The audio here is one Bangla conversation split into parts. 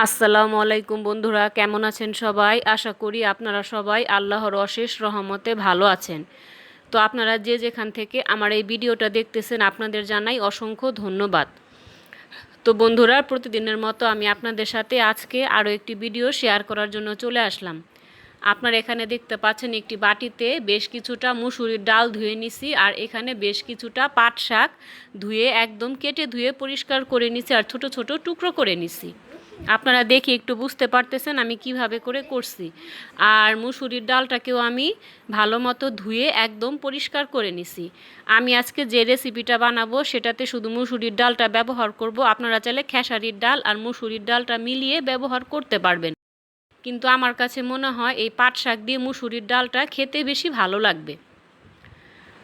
আসসালামু আলাইকুম বন্ধুরা, কেমন আছেন সবাই? আশা করি আপনারা সবাই আল্লাহর অশেষ রহমতে ভালো আছেন। তো আপনারা যে যেখান থেকে আমার এই ভিডিওটা দেখতেছেন, আপনাদের জানাই অসংখ্য ধন্যবাদ। তো বন্ধুরা, প্রতিদিনের মতো আমি আপনাদের সাথে আজকে আরও একটি ভিডিও শেয়ার করার জন্য চলে আসলাম। আপনার এখানে দেখতে পাচ্ছেন একটি বাটিতে বেশ কিছুটা মুসুরির ডাল ধুয়ে নিছি আর এখানে বেশ কিছুটা পাট শাক ধুয়ে একদম কেটে ধুয়ে পরিষ্কার করে নিছি আর ছোট ছোট টুকরো করে নিছি। আপনারা দেখে একটু বুঝতে পারতেছেন আমি কীভাবে করে করছি। আর মুসুরির ডালটাকেও আমি ভালো মতো ধুয়ে একদম পরিষ্কার করে নিছি। আমি আজকে যে রেসিপিটা বানাবো সেটাতে শুধু মুসুরির ডালটা ব্যবহার করব, আপনারা চাইলে খেসারির ডাল আর মুসুরির ডালটা মিলিয়ে ব্যবহার করতে পারবেন। কিন্তু আমার কাছে মনে হয় এই পাট শাক দিয়ে মুসুরির ডালটা খেতে বেশি ভালো লাগবে।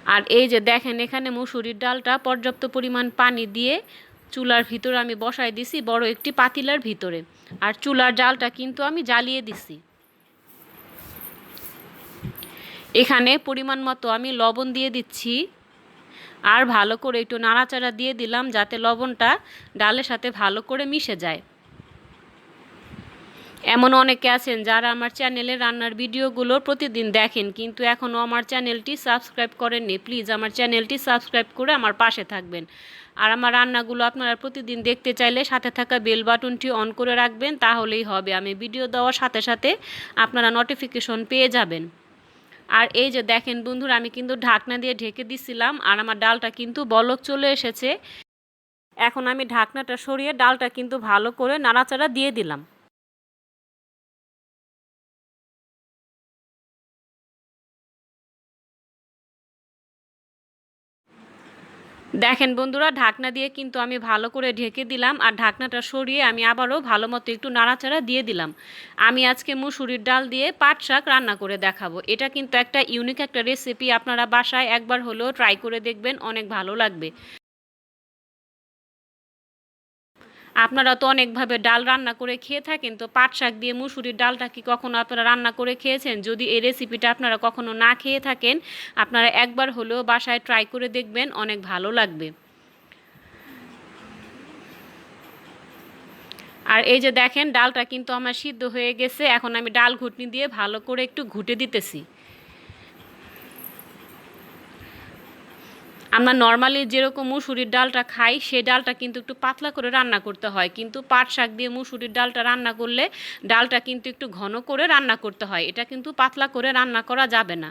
আর এই যে দেখেন এখানে মুসুরির ডালটা পর্যাপ্ত পরিমাণ পানি দিয়ে চুলার ভিতরে আমি বসাই দিছি, বড় একটি পাতিলার ভিতরে। আর চুলার জালটা কিন্তু আমি জ্বালিয়ে দিছি। এখানে পরিমাণ মতো আমি লবণ দিয়ে দিচ্ছি। আর ভালো করে একটু নাড়াচাড়া দিয়ে দিলাম, যাতে লবণটা ডালের সাথে ভালো করে মিশে যায়। এমন অনেকে আছেন যারা আমার চ্যানেলে রান্নার ভিডিওগুলো প্রতিদিন দেখেন, কিন্তু এখনও আমার চ্যানেলটি সাবস্ক্রাইব করেননি। প্লিজ আমার চ্যানেলটি সাবস্ক্রাইব করে আমার পাশে থাকবেন। আর আমার রান্নাগুলো আপনারা প্রতিদিন দেখতে চাইলে সাথে থাকা বেল বাটনটি অন করে রাখবেন, তাহলেই হবে। আমি ভিডিও দেওয়ার সাথে সাথে আপনারা নোটিফিকেশন পেয়ে যাবেন। আর এই যে দেখেন বন্ধুরা, আমি কিন্তু ঢাকনা দিয়ে ঢেকে দিছিলাম আর আমার ডালটা কিন্তু বলক চলে এসেছে। এখন আমি ঢাকনাটা সরিয়ে ডালটা কিন্তু ভালো করে নাড়াচাড়া দিয়ে দিলাম। দেখেন বন্ধুরা, ঢাকনা দিয়ে কিন্তু আমি ভালো করে ঢেকে দিলাম আর ঢাকনাটা সরিয়ে আমি আবারও ভালো মতো একটু নাড়াচাড়া দিয়ে দিলাম। আমি আজকে মুসুরির ডাল দিয়ে পাট শাক রান্না করে দেখাবো। এটা কিন্তু একটা ইউনিক একটা রেসিপি আপনারা বাসায় একবার হলেও ট্রাই করে দেখবেন, অনেক ভালো লাগবে। আপনারা তো অনেকভাবে ডাল রান্না করে খেয়ে থাকেন, তো পাট শাক দিয়ে মুসুরির ডালটা কি কখনো আপনারা রান্না করে খেয়েছেন? যদি এই রেসিপিটা আপনারা কখনো না খেয়ে থাকেন, আপনারা একবার হলেও বাসায় ট্রাই করে দেখবেন, অনেক ভালো লাগবে। আর এই যে দেখেন, ডালটা কিন্তু আমার সিদ্ধ হয়ে গেছে, এখন আমি ডাল ঘুটনি দিয়ে ভালো করে একটু ঘুটে দিতেছি। আমরা নর্মালি যেরকম মুসুরির ডালটা খাই, সেই ডালটা কিন্তু একটু পাতলা করে রান্না করতে হয়। কিন্তু পাট শাক দিয়ে মুসুরির ডালটা রান্না করলে ডালটা কিন্তু একটু ঘন করে রান্না করতে হয়। এটা কিন্তু পাতলা করে রান্না করা যাবে না।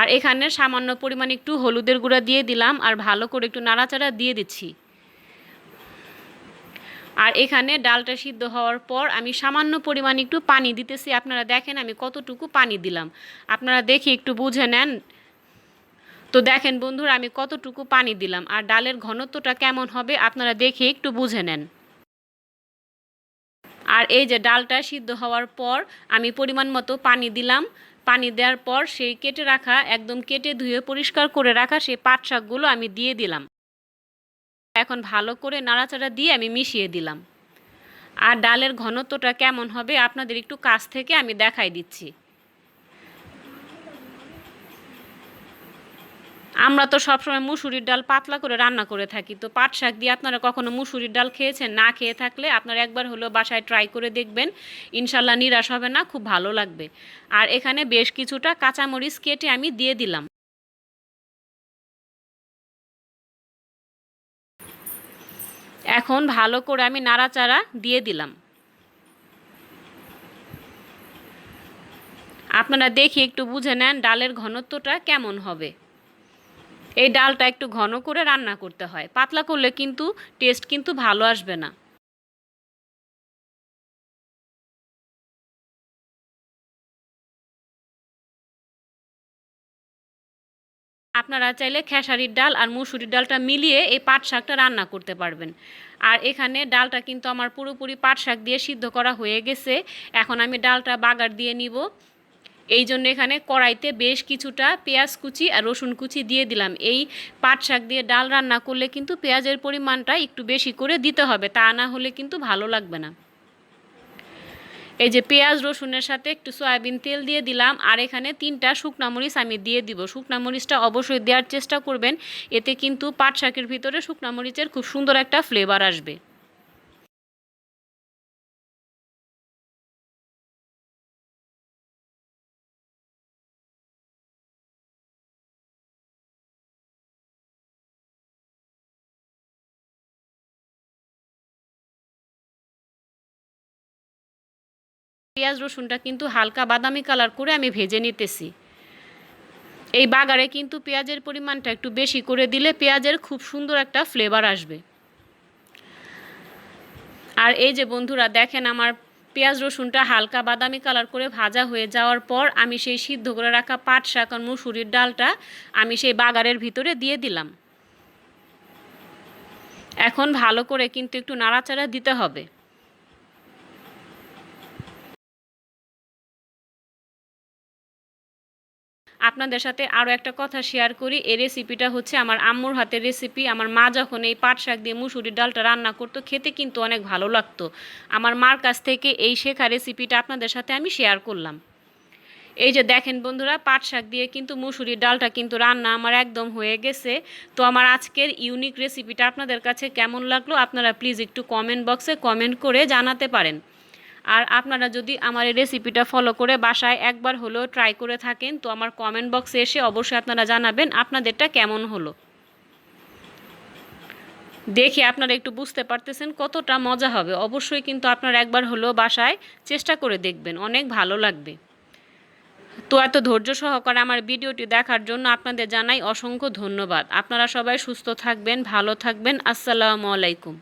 আর এখানে সামান্য পরিমাণ একটু হলুদের গুঁড়া দিয়ে দিলাম আর ভালো করে একটু নাড়াচাড়া দিয়ে দিচ্ছি। আর এখানে ডালটা সিদ্ধ হওয়ার পর আমি সামান্য পরিমাণ একটু পানি দিতেছি। আপনারা দেখেন আমি কতটুকু পানি দিলাম। আপনারা দেখি একটু বুঝে নেন তো দেখেন বন্ধুরা, আমি কতটুকু পানি দিলাম আর ডালের ঘনত্বটা কেমন হবে আপনারা দেখে একটু বুঝে নেন। আর এই যে ডালটা সিদ্ধ হওয়ার পর আমি পরিমাণ মতো পানি দিলাম। পানি দেওয়ার পর সেই কেটে রাখা, একদম কেটে ধুয়ে পরিষ্কার করে রাখা সেই পাট শাকগুলো আমি দিয়ে দিলাম। এখন ভালো করে নাড়াচাড়া দিয়ে আমি মিশিয়ে দিলাম। আর ডালের ঘনত্বটা কেমন হবে আপনাদের একটু কাছ থেকে আমি দেখাই দিচ্ছি। আমরা তো সবসময় মুসুরির ডাল পাতলা করে রান্না করে থাকি। তো পাট শাক দিয়ে আপনারা কখনো মুসুরির ডাল খেয়েছেন? না খেয়ে থাকলে আপনারা একবার হলেও বাসায় ট্রাই করে দেখবেন। ইনশাল্লাহ নিরাশ হবে না, খুব ভালো লাগবে। আর এখানে বেশ কিছুটা কাঁচামরিচ কেটে আমি দিয়ে দিলাম। এখন ভালো করে আমি নাড়াচাড়া দিয়ে দিলাম। আপনারা দেখি একটু বুঝে নেন ডালের ঘনত্বটা কেমন হবে। এই ডালটা একটু ঘন করে রান্না করতে হয়। পাতলা করলে কিন্তু টেস্ট কিন্তু ভালো আসবে না। আপনারা চাইলে খেসারির ডাল আর মুসুরির ডালটা মিলিয়ে এই পাট শাকটা রান্না করতে পারবেন। আর এখানে ডালটা কিন্তু আমার পুরোপুরি পাট শাক দিয়ে সিদ্ধ করা হয়ে গেছে। এখন আমি ডালটা বাগার দিয়ে নিব। এই জন্য এখানে কড়াইতে বেশ কিছুটা পেঁয়াজ কুচি আর রসুন কুচি দিয়ে দিলাম। এই পাট শাক দিয়ে ডাল রান্না করলে কিন্তু পেঁয়াজের পরিমাণটা একটু বেশি করে দিতে হবে, তা না হলে কিন্তু ভালো লাগবে না। এই যে পেঁয়াজ, রসুনের সাথে একটু সয়াবিন তেল দিয়ে দিলাম, আর এখানে তিনটা শুকনা মরিচ আমি দিয়ে দিব। শুকনা মরিচটা অবশ্যই দেওয়ার চেষ্টা করবেন, এতে কিন্তু পাট শাকের ভিতরে শুকনা মরিচের খুব সুন্দর একটা ফ্লেভার আসবে। পেঁয়াজ রসুনটা কিন্তু হালকা বাদামি কালার করে আমি ভেজে নিতেছি। এই বাগারে কিন্তু পেঁয়াজের পরিমাণটা একটু বেশি করে দিলে পেঁয়াজের খুব সুন্দর একটা ফ্লেভার আসবে। আর এই যে বন্ধুরা, দেখেন আমার পেঁয়াজ রসুনটা হালকা বাদামি কালার করে ভাজা হয়ে যাওয়ার পর আমি সেই সিদ্ধ করে রাখা পাট শাক আর মুসুরির ডালটা আমি সেই বাগারের ভিতরে দিয়ে দিলাম। এখন ভালো করে কিন্তু একটু নাড়াচাড়া দিতে হবে। আপনাদের সাথে আরও একটা কথা শেয়ার করি। এই রেসিপিটা হচ্ছে আমার আম্মুর হাতের রেসিপি আমার মা যখন এই পাট শাক দিয়ে মুসুরির ডালটা রান্না করতো, খেতে কিন্তু অনেক ভালো লাগতো। আমার মার কাছ থেকে এই শেখা রেসিপিটা আপনাদের সাথে আমি শেয়ার করলাম। এই যে দেখেন বন্ধুরা, পাট শাক দিয়ে কিন্তু মুসুরির ডালটা কিন্তু রান্না আমার একদম হয়ে গেছে। তো আমার আজকের ইউনিক রেসিপিটা আপনাদের কাছে কেমন লাগল, আপনারা প্লিজ একটু কমেন্ট বক্সে কমেন্ট করে জানাতে পারেন। আর আপনারা যদি আমার এই রেসিপিটা ফলো করে বাসায় একবার হলেও ট্রাই করে থাকেন, তো আমার কমেন্ট বক্সে এসে অবশ্যই আপনারা জানাবেন আপনাদেরটা কেমন হলো। দেখে আপনারা একটু বুঝতে পারতেছেন কতটা মজা হবে। অবশ্যই কিন্তু আপনারা একবার হলেও বাসায় চেষ্টা করে দেখবেন, অনেক ভালো লাগবে। তো এত ধৈর্য সহকারে আমার ভিডিওটি দেখার জন্য আপনাদের জানাই অসংখ্য ধন্যবাদ। আপনারা সবাই সুস্থ থাকবেন, ভালো থাকবেন। আসসালামু আলাইকুম।